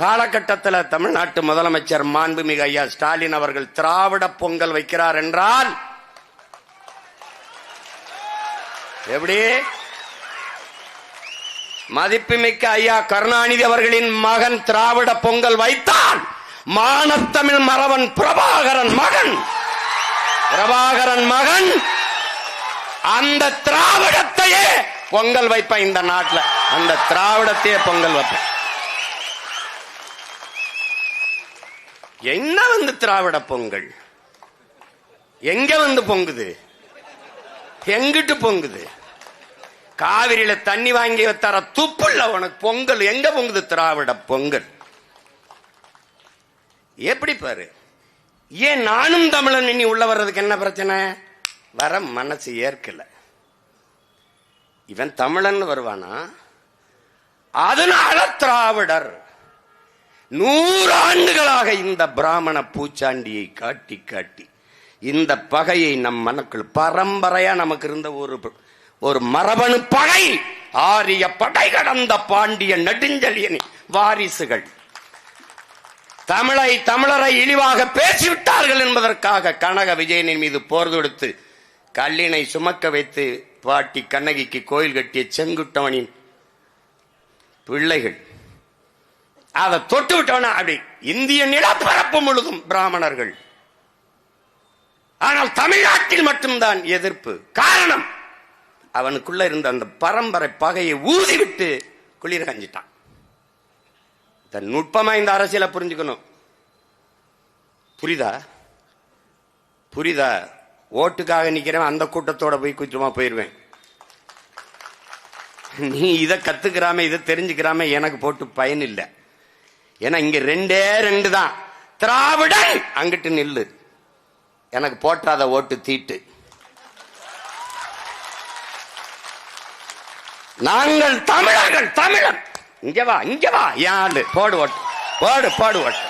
காலகட்டத்தில் தமிழ்நாட்டு முதலமைச்சர் மாண்புமிகு ஐயா ஸ்டாலின் அவர்கள் திராவிட பொங்கல் வைக்கிறார் என்றால் எப்படி? மதிப்புமிக்க ஐயா கருணாநிதி அவர்களின் மகன் திராவிட பொங்கல் வைத்தான் மானத்தமிழ் மறவன் பிரபாகரன் மகன் பிரபாகரன் மகன் அந்த திராவிடத்தையே பொங்கல் வைப்பேன் இந்த நாட்டில். அந்த திராவிடத்தையே பொங்கல் வைப்பேன். என்ன வந்து திராவிட பொங்கல்? எங்க வந்து பொங்குது? எங்கிட்டு பொங்குது? காவிரியில தண்ணி வாங்கி தர துப்புள்ள உனக்கு பொங்கல். எங்க பொங்குது திராவிட பொங்கல்? எப்படி பாரு? ஏன் நானும் தமிழன் இனி உள்ள வர்றதுக்கு என்ன பிரச்சனை? வர மனசு ஏற்கல. இவன் தமிழன் வருவானா? அதனால திராவிடர். நூறு ஆண்டுகளாக இந்த பிராமண பூச்சாண்டியை காட்டி காட்டி இந்த பகையை நம் மனக்குள் பரம்பரையா நமக்கு இருந்த ஒரு ஒரு மரபணு பகை ஆரிய படை கடந்த பாண்டிய நெடுஞ்சலியனி வாரிசுகள். தமிழை தமிழரை இழிவாக பேசிவிட்டார்கள் என்பதற்காக கனக விஜயனின் மீது போர் தொடுத்து கல்லினை சுமக்க வைத்து பாட்டி கண்ணகிக்கு கோயில் கட்டிய செங்குட்டவனின் பிள்ளைகள் அதை தொட்டு விட்டவனா அப்படி? இந்திய நிலப்பரப்பு முழுதும் பிராமணர்கள். ஆனால் தமிழ்நாட்டில் மட்டும்தான் எதிர்ப்பு. காரணம் அவனுக்குள்ள இருந்த அந்த பரம்பரை பகையை ஊதிவிட்டு குளிர் கஞ்சிட்டான். தன் நுட்பமா இந்த அரசியலை புரிஞ்சுக்கணும். புரிதா? புரிதா? ஓட்டுக்காக நிக்கிறேன் அந்த கூட்டத்தோட போய் குற்றமா போயிருவேன். நீ இதை கத்துக்கிறாம இதை தெரிஞ்சுக்கிறாம எனக்கு போட்டு பயன் இல்லை. ஏன்னா இங்க ரெண்டே ரெண்டு தான். திராவிடன்! அங்கிட்டு நில்லு. எனக்கு போட்டாத ஓட்டு தீட்டு. நாங்கள் தமிழர்கள் தமிழன்! இங்க வா இங்க வா யாரு போடு ஓட்டு. போடு போடு ஓட்டு.